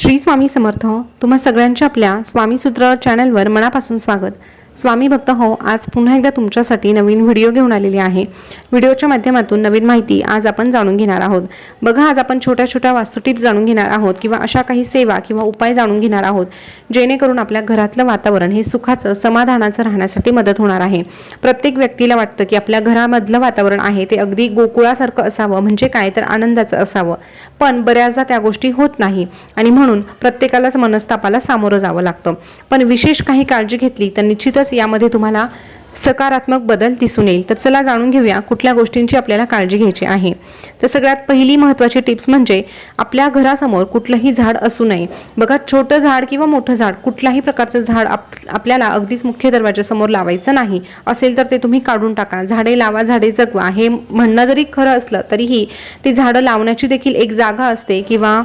श्री स्वामी समर्थ तुम्हा सगळ्यांच्या आपल्या स्वामीसूत्र चॅनलवर मनापासून स्वागत. स्वामी भक्त हो आज पुन्हा एकदा तुमच्यासाठी नवीन व्हिडिओ घेऊन आलेली आहे. व्हिडिओच्या माध्यमातून नवीन माहिती आज आपण जाणून घेणार आहोत. बघा आज आपण छोट्या छोट्या वास्तू टिप्स जाणून घेणार आहोत किंवा अशा काही सेवा किंवा उपाय जाणून घेणार आहोत जेणेकरून आपल्या घरातलं वातावरण हे सुखाचं समाधानाचं राहण्यासाठी मदत होणार आहे. प्रत्येक व्यक्तीला वाटतं की आपल्या घरामधलं वातावरण आहे ते अगदी गोकुळासारखं असावं म्हणजे काय तर आनंदाचं असावं. पण बऱ्याचदा त्या गोष्टी होत नाही आणि म्हणून प्रत्येकालाच मनस्तापाला सामोरं जावं लागतं. पण विशेष काही काळजी घेतली तर निश्चितच यामध्ये तुम्हाला सकारात्मक बदल दिसून येईल. तर चला जाणून घेऊया कुठल्या गोष्टींची आपल्याला काळजी घ्यायची आहे. तर सगळ्यात पहिली महत्त्वाची टिप्स म्हणजे आपल्या घरासमोर कुठलंही झाड असू नये. बघा छोटं झाड किंवा मोठं झाड कुठल्याही प्रकारचं झाड आप आपल्याला अगदीच मुख्य दरवाजासमोर लावायचं नाही. असेल तर ते तुम्ही काढून टाका. झाडे लावा झाडे जगवा. हे म्हणणं जरी खरं असलं तरीही ती झाडं लावण्याची देखील एक जागा असते किंवा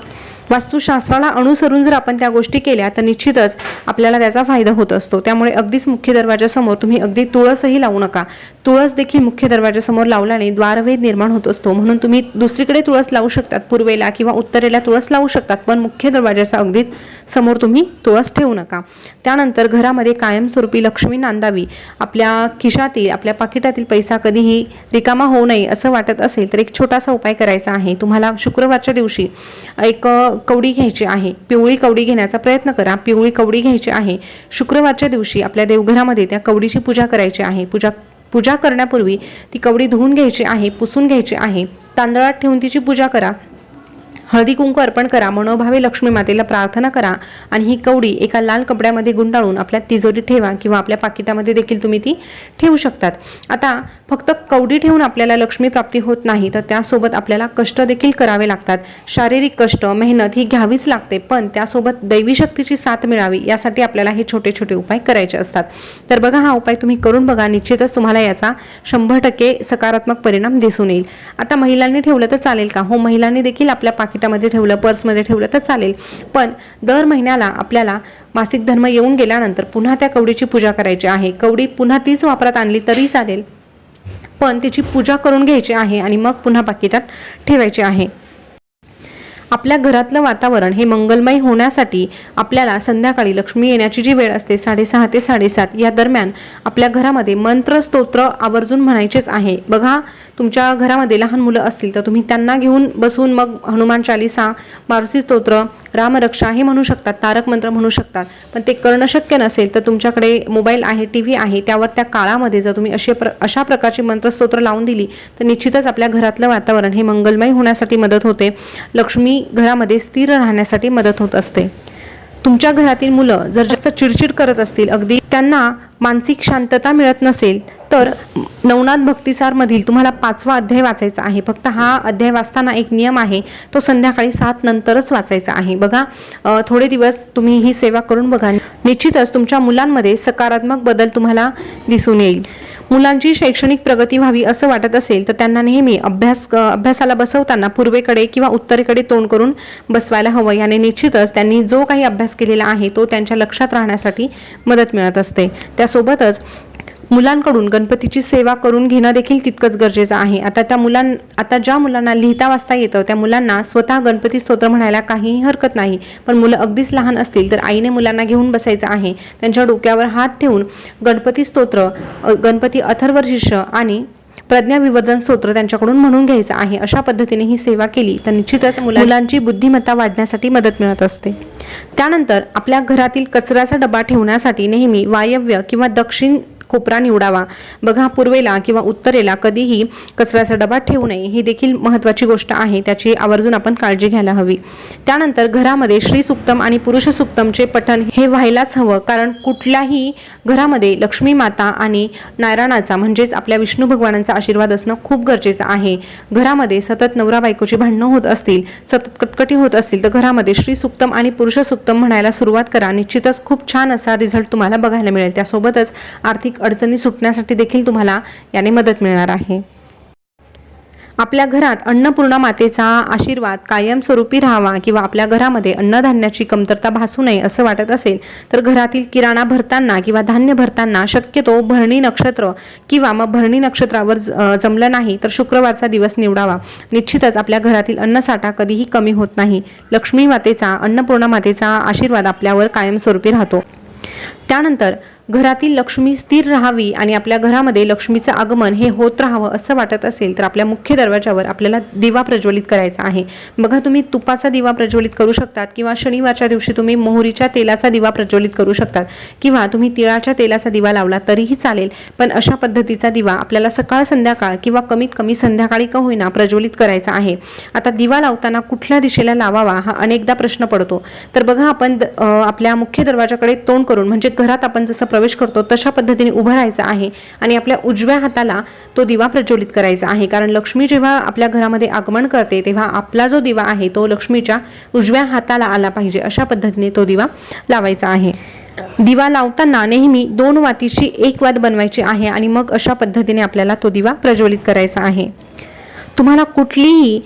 वास्तुशास्त्राला अनुसरून जर आपण त्या गोष्टी केल्या तर निश्चितच आपल्याला त्याचा फायदा होत असतो. त्यामुळे अगदीच मुख्य दरवाजासमोर तुम्ही अगदी तुळसही लावू नका. तुळस देखील मुख्य दरवाजासमोर लावल्याने द्वारभेद निर्माण होत असतो. म्हणून तुम्ही दुसरीकडे तुळस लावू शकतात पूर्वेला किंवा उत्तरेला तुळस लावू शकतात पण मुख्य दरवाजाचा अगदीच समोर तुम्ही तुळस ठेवू नका. त्यानंतर घरामध्ये कायमस्वरूपी लक्ष्मी नांदावी. आपल्या खिशातील आपल्या पाकिटातील पैसा कधीही रिकामा होऊ नये असं वाटत असेल तर एक छोटासा उपाय करायचा आहे. तुम्हाला शुक्रवारच्या दिवशी एक कवडी घ्यायची आहे पिवळी कवडी घेण्याचा प्रयत्न करा. पिवळी कवडी घ्यायची आहे. शुक्रवारच्या दिवशी आपल्या देवघरामध्ये त्या कवडीची पूजा करायची आहे. पूजा पूजा करण्यापूर्वी ती कवडी धुवून घ्यायची आहे पुसून घ्यायची आहे. तांदळात ठेवून तिची पूजा करा. हळदी कुंकू अर्पण करा मनोभावे लक्ष्मी मातेला प्रार्थना करा आणि ही कवडी एका लाल कपड्यामध्ये गुंडाळून आपल्या तिजोरीत ठेवा किंवा आपल्या पाकिटामध्ये देखील तुम्ही ती ठेवू शकतात. आता फक्त कवडी ठेवून आपल्याला लक्ष्मी प्राप्ती होत नाही तर त्यासोबत आपल्याला कष्ट देखील करावे लागतात. शारीरिक कष्ट मेहनत ही घ्यावीच लागते पण त्यासोबत दैवी शक्तीची साथ मिळावी यासाठी आपल्याला हे छोटे छोटे उपाय करायचे असतात. तर बघा हा उपाय तुम्ही करून बघा निश्चितच तुम्हाला याचा शंभर टक्के सकारात्मक परिणाम दिसून येईल. आता महिलांनी ठेवलं तर चालेल का? हो महिलांनी देखील आपल्या पाकिटामध्ये ठेवलं पर्समध्ये ठेवलं तर चालेल. पण दर महिन्याला आपल्याला मासिक धर्म येऊन गेल्यानंतर पुन्हा त्या कवडीची पूजा करायची आहे. कवडी पुन्हा तीच वापरात आणली तरी चालेल. पण तिची पूजा करून घ्यायची आहे आणि मग पुन्हा पाकिटात ठेवायची आहे. आपल्या घरातलं वातावरण हे मंगलमय होण्यासाठी आपल्याला संध्याकाळी लक्ष्मी येण्याची जी वेळ असते साडेसहा ते साडेसात या दरम्यान आपल्या घरामध्ये मंत्र स्तोत्र आवर्जून म्हणायचेच आहे. बघा तुमच्या घरामध्ये लहान मुलं असतील तर तुम्ही त्यांना घेऊन बसून मग हनुमान चालिसा मारुती स्तोत्र रामरक्षा हे म्हणू शकतात तारक मंत्र म्हणू शकतात. पण ते करणं शक्य नसेल तर तुमच्याकडे मोबाईल आहे टी व्ही आहे त्यावर त्या काळामध्ये जर तुम्ही असे प्र अशा प्रकारची मंत्रस्तोत्र लावून दिली तर निश्चितच आपल्या घरातलं वातावरण हे मंगलमय होण्यासाठी मदत होते. लक्ष्मी घरामध्ये स्थिर राहण्यासाठी मदत होत असते. तुमच्या घरातील मुलं जर जास्त चिडचिड करत असतील अगदी त्यांना मानसिक शांतता मिळत नसेल तर नवनाथ भक्तिसारमधील तुम्हाला पाचवा अध्याय वाचायचा आहे. फक्त हा अध्याय वाचताना एक नियम आहे तो संध्याकाळी सात नंतरच वाचायचा आहे. बघा थोडे दिवस तुम्ही ही सेवा करून बघा. निश्चितच तुमच्या मुलांमध्ये सकारात्मक बदल तुम्हाला दिसून येईल. मुलांची शैक्षणिक प्रगती व्हावी असं वाटत असेल तर त्यांना नेहमी अभ्यास अभ्यासाला बसवताना पूर्वेकडे किंवा उत्तरेकडे तोंड करून बसवायला हवं. याने निश्चितच त्यांनी जो काही अभ्यास केलेला आहे तो त्यांच्या लक्षात राहण्यासाठी मदत मिळत असते. त्यासोबतच मुलांकडून गणपतीची सेवा करून घेणं देखील तितकंच गरजेचं आहे. आता त्या मुलां आता ज्या मुलांना लिहिता वाचता येतं त्या मुलांना स्वतः गणपती स्तोत्र म्हणायला काहीही हरकत नाही. पण मुलं अगदीच लहान असतील तर आईने मुलांना घेऊन बसायचं आहे. त्यांच्या डोक्यावर हात ठेवून गणपती स्तोत्र गणपती अथर्वशिष्य आणि प्रज्ञाविवर्धन स्तोत्र त्यांच्याकडून म्हणून घ्यायचं आहे. अशा पद्धतीने ही सेवा केली तर निश्चितच मुलांची बुद्धिमत्ता वाढण्यासाठी मदत मिळत असते. त्यानंतर आपल्या घरातील कचऱ्याचा डबा ठेवण्यासाठी नेहमी वायव्य किंवा दक्षिण कोपरा निवडावा. बघा पूर्वेला किंवा उत्तरेला कधीही कचऱ्याचा डबा ठेवू नये ही देखील महत्त्वाची गोष्ट आहे त्याची आवर्जून आपण काळजी घ्यायला हवी. त्यानंतर घरामध्ये श्री सुक्तम आणि पुरुष सुक्तमचे पठण हे व्हायलाच हवं कारण कुठल्याही घरामध्ये लक्ष्मी माता आणि नारायणाचा म्हणजेच आपल्या विष्णू भगवानांचा आशीर्वाद असणं खूप गरजेचं आहे. घरामध्ये सतत नवरा बायकोची भांडणं होत असतील सतत कटकटी होत असतील तर घरामध्ये श्री सुक्तम आणि पुरुष सुक्तम म्हणायला सुरुवात करा. निश्चितच खूप छान असा रिझल्ट तुम्हाला बघायला मिळेल. त्यासोबतच आर्थिक अडचणी सुटण्यासाठी देखील तुम्हाला याने मदत मिळणार आहे. आपल्या घरात अन्नपूर्णा मातेचा आशीर्वाद कायमस्वरूपी राहावा किंवा आपल्या घरामध्ये अन्नधान्याची कमतरता भासू नये असं वाटत असेल तर घरातील किराणा भरताना किंवा धान्य भरताना शक्यतो भरणी नक्षत्र किंवा मग भरणी नक्षत्रावर जमलं नाही तर शुक्रवारचा दिवस निवडावा. निश्चितच आपल्या घरातील अन्नसाठा कधीही कमी होत नाही. लक्ष्मी मातेचा अन्नपूर्णा मातेचा आशीर्वाद आपल्यावर कायमस्वरूपी राहतो. त्यानंतर घरातील लक्ष्मी स्थिर राहावी आणि आपल्या घरामध्ये लक्ष्मीचं आगमन हे होत राहावं असं वाटत असेल तर आपल्या मुख्य दरवाजावर आपल्याला दिवा प्रज्वलित करायचा आहे. बघा तुम्ही तुपाचा दिवा प्रज्वलित करू शकतात किंवा शनिवारच्या दिवशी तुम्ही मोहरीच्या तेलाचा दिवा प्रज्वलित करू शकतात किंवा तुम्ही तिळाच्या तेलाचा दिवा लावला तरीही चालेल पण अशा पद्धतीचा दिवा आपल्याला सकाळ संध्याकाळ किंवा कमीत कमी संध्याकाळी का होईना प्रज्वलित करायचा आहे. आता दिवा लावताना कुठल्या दिशेला लावावा हा अनेकदा प्रश्न पडतो. तर बघा आपण द- आपल्या मुख्य दरवाजाकडे तोंड करून म्हणजे घरात आपण जसं प्रवेश करतो तशा पद्धतीने उभं राहायचं आहे आणि आपल्या उजव्या हाताला तो दिवा प्रज्वलित करायचा आहे. कारण लक्ष्मी जेव्हा आपल्या घरामध्ये आगमन करते तेव्हा आपला जो दिवा आहे तो लक्ष्मीच्या उजव्या हाताला आला पाहिजे अशा पद्धतीने तो दिवा लावायचा आहे. दिवा लावताना नेहमी दोन वातीची एक वात बनवायची आहे आणि मग अशा पद्धतीने आपल्याला तो दिवा प्रज्वलित करायचा आहे. तुम्हाला कुठलीही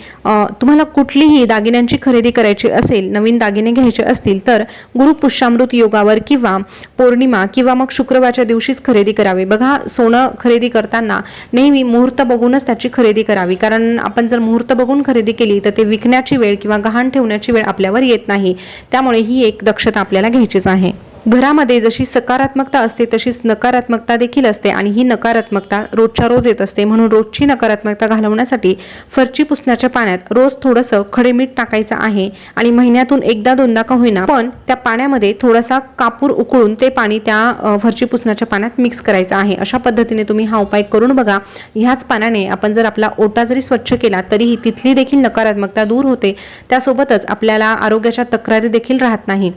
तुम्हाला कुठलीही दागिन्यांची खरेदी करायची असेल नवीन दागिने घ्यायचे असतील तर गुरु पुष्यामृत योगावर किंवा पौर्णिमा किंवा मग शुक्रवारच्या दिवशीच खरेदी करावी. बघा सोनं खरेदी करताना नेहमी मुहूर्त बघूनच त्याची खरेदी करावी. कारण आपण जर मुहूर्त बघून खरेदी केली तर ते विकण्याची वेळ किंवा गहाण ठेवण्याची वेळ आपल्यावर येत नाही. त्यामुळे ही एक दक्षता आपल्याला घ्यायचीच आहे. घरामध्ये जशी सकारात्मकता असते तशीच नकारात्मकता देखील असते आणि ही नकारात्मकता रोजच्या रोज येत असते. म्हणून रोजची नकारात्मकता घालवण्यासाठी फरची पुसण्याच्या पाण्यात रोज थोडंसं खडे मीठ टाकायचं आहे आणि महिन्यातून एकदा दोनदा का होईना पण त्या पाण्यामध्ये थोडासा कापूर उकळून ते पाणी त्या फरची पुसण्याच्या पाण्यात मिक्स करायचं आहे. अशा पद्धतीने तुम्ही हा उपाय करून बघा. ह्याच पाण्याने आपण जर आपला ओटा जरी स्वच्छ केला तरीही तिथली देखील नकारात्मकता दूर होते. त्यासोबतच आपल्याला आरोग्याच्या तक्रारी देखील राहत नाही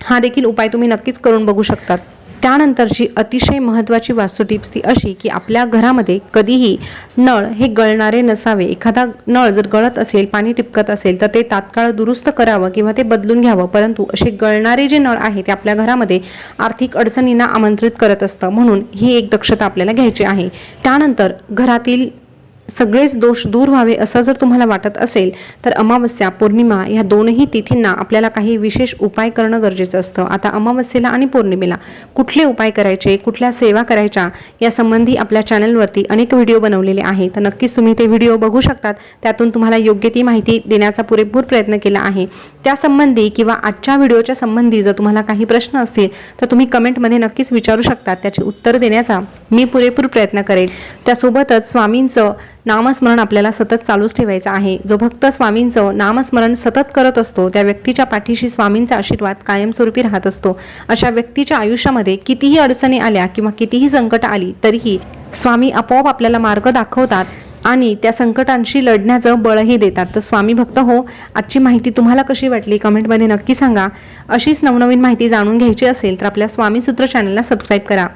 हा देखील उपाय तुम्ही नक्कीच करून बघू शकतात. त्यानंतरची अतिशय महत्त्वाची वास्तू टिप्स ती अशी की आपल्या घरामध्ये कधीही नळ हे गळणारे नसावे. एखादा नळ जर गळत असेल पाणी टिपकत असेल तर ते तात्काळ दुरुस्त करावं किंवा ते बदलून घ्यावं. परंतु असे गळणारे जे नळ आहे ते आपल्या घरामध्ये आर्थिक अडचणींना आमंत्रित करत असतं. म्हणून ही एक दक्षता आपल्याला घ्यायची आहे. त्यानंतर घरातील सगळेच दोष दूर व्हावे असं जर तुम्हाला वाटत असेल तर अमावस्या पौर्णिमा ह्या दोनही तिथींना आपल्याला काही विशेष उपाय करणं गरजेचं असतं. आता अमावस्येला आणि पौर्णिमेला कुठले उपाय करायचे कुठल्या सेवा करायच्या या संबंधी आपल्या चॅनलवरती अनेक व्हिडिओ बनवलेले आहेत. तर नक्कीच तुम्ही ते व्हिडिओ बघू शकतात. त्यातून तुम्हाला योग्य ती माहिती देण्याचा पुरेपूर प्रयत्न केला आहे. त्यासंबंधी किंवा आजच्या व्हिडिओच्या संबंधी जर तुम्हाला काही प्रश्न असतील तर तुम्ही कमेंटमध्ये नक्कीच विचारू शकता त्याची उत्तर देण्याचा मी पुरेपूर प्रयत्न करेल त्यासोबतच स्वामींचं नामस्मरण आपल्याला सतत चालूच ठेवायचं आहे. जो भक्त स्वामींचं नामस्मरण सतत करत असतो त्या व्यक्तीच्या पाठीशी स्वामींचा आशीर्वाद कायमस्वरूपी राहत असतो. अशा व्यक्तीच्या आयुष्यामध्ये कितीही अडचणी आल्या किंवा कितीही संकट आली तरीही स्वामी आपोआप आपल्याला मार्ग दाखवतात आणि त्या संकटांशी लढण्याचं बळही देतात. तर स्वामी भक्त हो आजची माहिती तुम्हाला कशी वाटली? कमेंटमध्ये नक्की सांगा. अशीच नवनवीन माहिती जाणून घ्यायची असेल तर आपल्या स्वामी सूत्र चॅनलला सबस्क्राईब करा.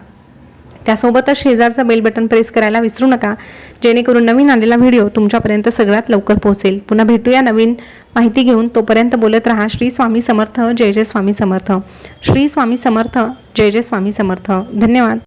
त्यासोबतच शेजारचा बेल बटन प्रेस करायला विसरू नका. जेणेकरून नवीन आलेला व्हिडिओ तुमच्यापर्यंत सगळ्यात लवकर पोहोचेल. पुन्हा भेटूया नवीन माहिती घेऊन. तोपर्यंत बोलत राहा श्री स्वामी समर्थ जय जय स्वामी समर्थ. श्री स्वामी समर्थ जय जय स्वामी समर्थ. धन्यवाद.